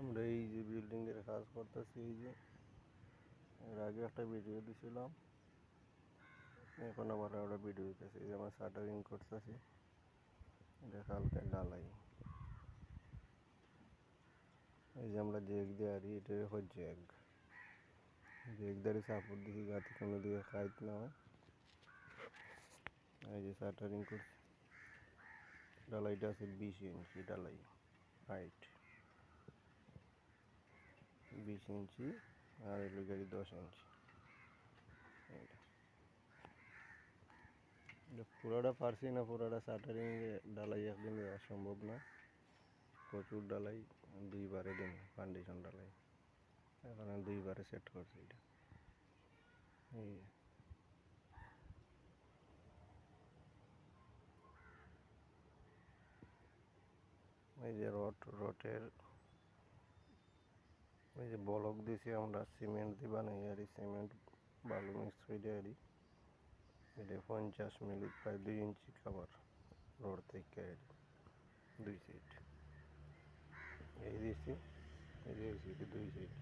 আমরা এই যে বিল্ডিং এর কাজ করতেছি, এই যে এর আগে একটা ভিডিও দিছিলাম। এখন আবার একটা ভিডিও দিতেছি, এই যে আমরা শাটারিং করতেছি। এটা কালকে ডালাই এই যে আমরা জেগ দিয়ে এটা হচ্ছে জেগ। জেগ দাঁড়ি সাপোর্ট দিছি যাতে কোনো দিকে খাইত না হয়। এই যে শাটারিং করছি। ডালাইটা আছে বিশ ইঞ্চি ডালাই হাইট বিশ ইঞ্চি আর এলো গাড়ি দশ ইঞ্চি। পুরোটা পারছি না, পুরোটা শাটারিং ডালাই একদিন দেওয়া সম্ভব না। প্রচুর ডালাই দুইবারে দিন ফাউন্ডেশন ডালাই এখন দুইবারে সেট করছি এটা। এই যে। রড রটের এই যে বলক দিয়েছি আমরা, সিমেন্ট দিয়ে বানাই আর সিমেন্ট, বালু মিক্স করে আর এটা পঞ্চাশ মিলি, প্রায় দুই ইঞ্চি খাবার রোড থেকে আর দুই সাইড এই দিয়েছি এই দিয়েছি দুই সাইড